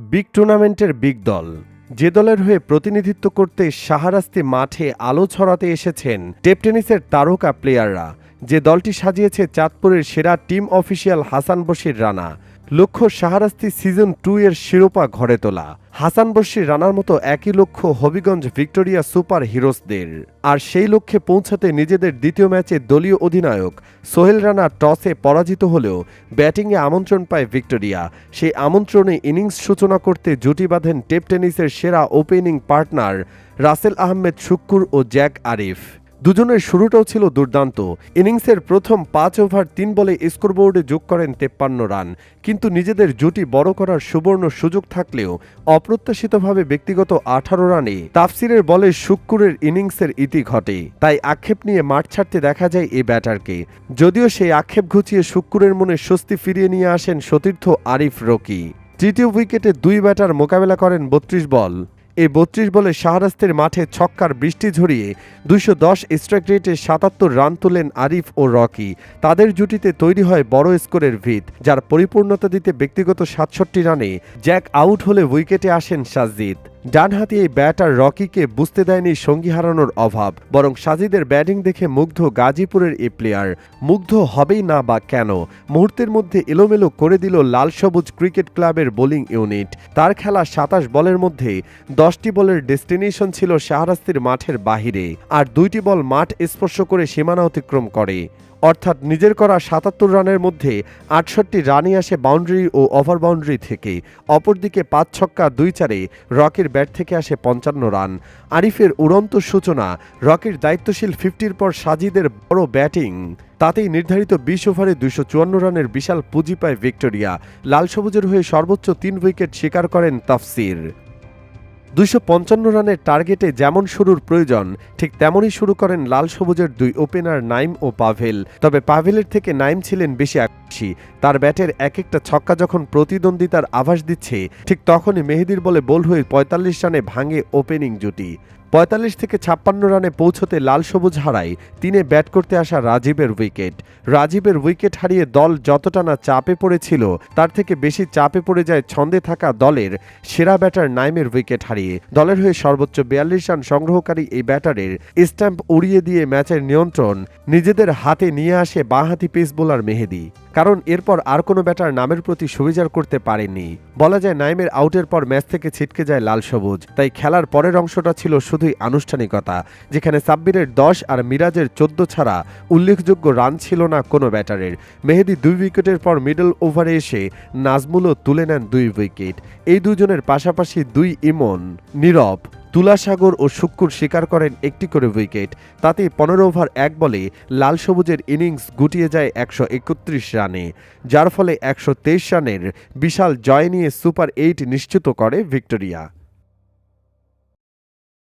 Big টুর্নামেন্টের big দল। যে দলের হয়ে প্রতিনিধিত্ব করতে সাহারাস্তি মাঠে আলো ছড়াতে এসেছেন টেপ টেনিসের তারকা প্লেয়াররা। যে দলটি সাজিয়েছে চাঁদপুরের সেরা টিম অফিসিয়াল হাসান বশির রানা। লক্ষ্য সাহারাস্তি সিজন টু এর শিরোপা ঘরে তোলা। হাসান বশির রানার মতো একই লক্ষ্য হবিগঞ্জ ভিক্টোরিয়া সুপার হিরোসদের আর সেই লক্ষ্যে পৌঁছাতে নিজেদের দ্বিতীয় ম্যাচে দলীয় অধিনায়ক সোহেল রানা টসে পরাজিত হলেও ব্যাটিংয়ে আমন্ত্রণ পায় ভিক্টোরিয়া। সেই আমন্ত্রণে ইনিংস সূচনা করতে জুটি বাঁধেন টেপ টেনিসের সেরা ওপেনিং পার্টনার রাসেল আহমেদ শুক্কুর ও জ্যাক আরিফ। দুজনের শুরুটাও ছিল দুর্দান্ত। ইনিংসের প্রথম পাঁচ ওভার তিন বলে স্কোরবোর্ডে যোগ করেন তেপ্পান্ন রান। কিন্তু নিজেদের জুটি বড় করার সুবর্ণ সুযোগ থাকলেও অপ্রত্যাশিতভাবে ব্যক্তিগত আঠারো রানে তাফসিরের বলে শুক্কুরের ইনিংসের ইতি ঘটে। তাই আক্ষেপ নিয়ে মাঠ ছাড়তে দেখা যায় এই ব্যাটারকে। যদিও সেই আক্ষেপ ঘুচিয়ে শুক্কুরের মনে স্বস্তি ফিরিয়ে নিয়ে আসেন সতীর্থ আরিফ রকি। তৃতীয় উইকেটে দুই ব্যাটার মোকাবেলা করেন বত্রিশ বল। এই বত্রিশ বলে শাহরাস্তের মাঠে ছক্কার বৃষ্টি ঝরিয়ে দুশো দশ স্ট্রাইক রেটে সাতাত্তর রান তুলেন আরিফ ও রকি। তাদের জুটিতে তৈরি হয় বড় স্কোরের ভিত, যার পরিপূর্ণতা দিতে ব্যক্তিগত সাতষট্টি রানে জ্যাক আউট হলে উইকেটে আসেন সাজিদ ডানহাতি এই ব্যাটার রকিকে বুঝতে দেয়নি সঙ্গী হারানোর অভাব, বরং সাজিদের ব্যাটিং দেখে মুগ্ধ গাজীপুরের এই প্লেয়ার। মুগ্ধ হবেই না বা কেন? মুহূর্তের মধ্যে এলোমেলো করে দিল লাল সবুজ ক্রিকেট ক্লাবের বোলিং ইউনিট। তার খেলা সাতাশ বলের মধ্যে দশটি বলের ডেস্টিনেশন ছিল শাহরাস্তির মাঠের বাহিরে, আর দুইটি বল মাঠ স্পর্শ করে সীমানা অতিক্রম করে। অর্থাৎ নিজের করা সাতাত্তর রানের মধ্যে আটষট্টি রানই আসে বাউন্ডারি ও ওভার বাউন্ডারি থেকে অপরদিকে পাঁচ ছক্কা দুই চারে রকের ব্যাট থেকে আসে পঞ্চান্ন রান। আরিফের উড়ন্ত সূচনা, রকের দায়িত্বশীল ফিফটির পর সাজিদের বড় ব্যাটিং। তাতেই নির্ধারিত বিশ ওভারে দুশো চুয়ান্ন রানের বিশাল পুঁজি পায় ভিক্টোরিয়া। লাল সবুজের হয়ে সর্বোচ্চ তিন উইকেট শিকার করেন তাফসির। দুইশো পঞ্চান্ন রানের টার্গেটে যেমন শুরুর প্রয়োজন, ঠিক তেমনই শুরু করেন লাল সবুজের দুই ওপেনার নাইম ও পাভেল। তবে পাভেলের থেকে নাইম ছিলেন বেশি আকর্ষি। তার ব্যাটের এক একটা ছক্কা যখন প্রতিদ্বন্দ্বিতার আভাস দিচ্ছে, ঠিক তখনই মেহেদির বলে বোল হয়ে পঁয়তাল্লিশ রানে ভাঙে ওপেনিং জুটি। পঁয়তাল্লিশ থেকে ছাপ্পান্ন রানে পৌঁছতে লাল সবুজ হারায় তিনে ব্যাট করতে আসা রাজীবের উইকেট। রাজীবের উইকেট হারিয়ে দল যতটা না চাপে পড়েছিল, তার থেকে বেশি চাপে পড়ে যায় ছন্দে থাকা দলের সেরা ব্যাটার নাইমের উইকেট হারিয়ে। দলের হয়ে সর্বোচ্চ বিয়াল্লিশ রান সংগ্রহকারী এই ব্যাটারের স্ট্যাম্প উড়িয়ে দিয়ে ম্যাচের নিয়ন্ত্রণ নিজেদের হাতে নিয়ে আসে বাঁহাতি পেস বোলার মেহেদি। কারণ এরপর আর কোনো ব্যাটার নামের প্রতি সুবিচার করতে পারেনি। বলা যায় নাইমের আউটের পর ম্যাচ থেকে ছিটকে যায় লাল সবুজ। তাই খেলার পরের অংশটা ছিল শুধুই আনুষ্ঠানিকতা, যেখানে সাব্বিরের দশ আর মিরাজের চোদ্দ ছাড়া উল্লেখযোগ্য রান ছিল না কোনো ব্যাটারের। মেহেদি দুই উইকেটের পর মিডল ওভারে এসে নাজমুলও তুলে নেন দুই উইকেট। এই দুজনের পাশাপাশি দুই ইমন, নীরব। তুলাসাগর ও শুক্কুর শিকার করেন একটি করে উইকেট। তাতে পনেরো ওভার, এক বলে লাল সবুজের ইনিংস গুটিয়ে যায় একশো একত্রিশ রানে। যার ফলে একশো তেইশ রানের বিশাল জয় নিয়ে সুপার এইট নিশ্চিত করে ভিক্টোরিয়া।